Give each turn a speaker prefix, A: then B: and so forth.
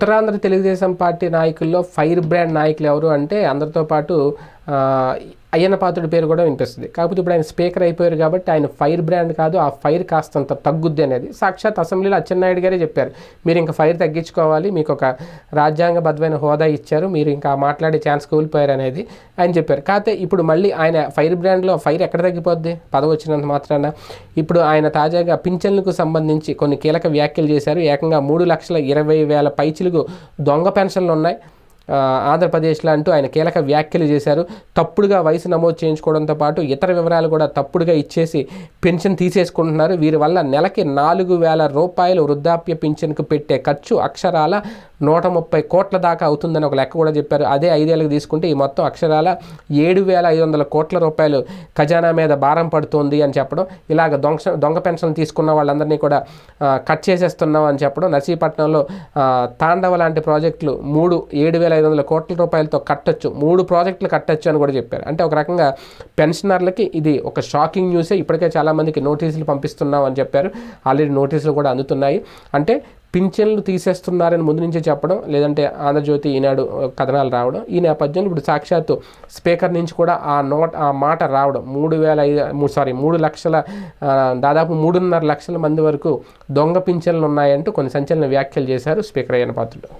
A: Uttarandhra Telugu Desam party నాయకుల్లో fire brand నాయకులు ఎవరు అంటే అందరితో పాటు అయ్యన్న పాత్రుడి పేరు కూడా వినిపిస్తుంది. కాకపోతే ఇప్పుడు ఆయన స్పీకర్ అయిపోయారు కాబట్టి ఆయన ఫైర్ బ్రాండ్ కాదు ఆ ఫైర్ కాస్తంత తగ్గుద్ది అనేది. సాక్షాత్ అసెంబ్లీలో అచ్చెన్నాయుడు గారే చెప్పారు మీరు ఇంకా ఫైర్ తగ్గించుకోవాలి మీకు ఒక రాజ్యాంగబద్ధమైన హోదా ఇచ్చారు మీరు ఇంకా మాట్లాడే ఛాన్స్ కోల్పోయారు అనేది ఆయన చెప్పారు. కాకపోతే ఇప్పుడు మళ్ళీ ఆయన ఫైర్ బ్రాండ్లో ఫైర్ ఎక్కడ తగ్గిపోద్ది? పదవి వచ్చినంత మాత్రాన. ఇప్పుడు ఆయన తాజాగా పింఛన్లకు సంబంధించి కొన్ని కీలక వ్యాఖ్యలు చేశారు. ఏకంగా మూడు లక్షల ఇరవై వేల పైచిలకు దొంగ పెన్షన్లు ఉన్నాయి ఆంధ్రప్రదేశ్లో అంటూ ఆయన కీలక వ్యాఖ్యలు చేశారు. తప్పుడుగా వయసు నమోదు చేయించుకోవడంతో పాటు ఇతర వివరాలు కూడా తప్పుడుగా ఇచ్చేసి పెన్షన్ తీసేసుకుంటున్నారు. వీరి వల్ల నెలకి నాలుగు వేల రూపాయలు వృద్ధాప్య పింఛన్కు పెట్టే ఖర్చు అక్షరాల నూట ముప్పై కోట్ల దాకా అవుతుందని ఒక లెక్క కూడా చెప్పారు. అదే ఐదేళ్ళకి తీసుకుంటే ఈ మొత్తం అక్షరాల ఏడు వేల ఐదు వందల కోట్ల రూపాయలు ఖజానా మీద భారం పడుతుంది అని చెప్పడం ఇలాగ దొంగ దొంగ పెన్షన్ తీసుకున్న వాళ్ళందరినీ కూడా కట్ చేసేస్తున్నాం అని చెప్పడం నర్సీపట్నంలో తాండవ లాంటి ప్రాజెక్టులు మూడు ఏడు వేల ఐదు వందల కోట్ల రూపాయలతో కట్టొచ్చు. మూడు ప్రాజెక్టులు కట్టొచ్చు అని కూడా చెప్పారు. అంటే ఒక రకంగా పెన్షనర్లకి ఇది ఒక షాకింగ్ న్యూసే. ఇప్పటికే చాలామందికి నోటీసులు పంపిస్తున్నాం అని చెప్పారు. ఆల్రెడీ నోటీసులు కూడా అందుతున్నాయి. అంటే పింఛన్లు తీసేస్తున్నారని ముందు నుంచే చెప్పడం లేదంటే ఆంధ్రజ్యోతి ఈనాడు కథనాలు రావడం ఈ నేపథ్యంలో ఇప్పుడు సాక్షాత్తు స్పీకర్ నుంచి కూడా ఆ నోట్ ఆ మాట రావడం. మూడు వేల ఐదు సారీ మూడు లక్షల దాదాపు మూడున్నర లక్షల మంది వరకు దొంగ పింఛన్లు ఉన్నాయంటూ కొన్ని సంచలన వ్యాఖ్యలు చేశారు స్పీకర్ అయ్యన పాత్రుడు.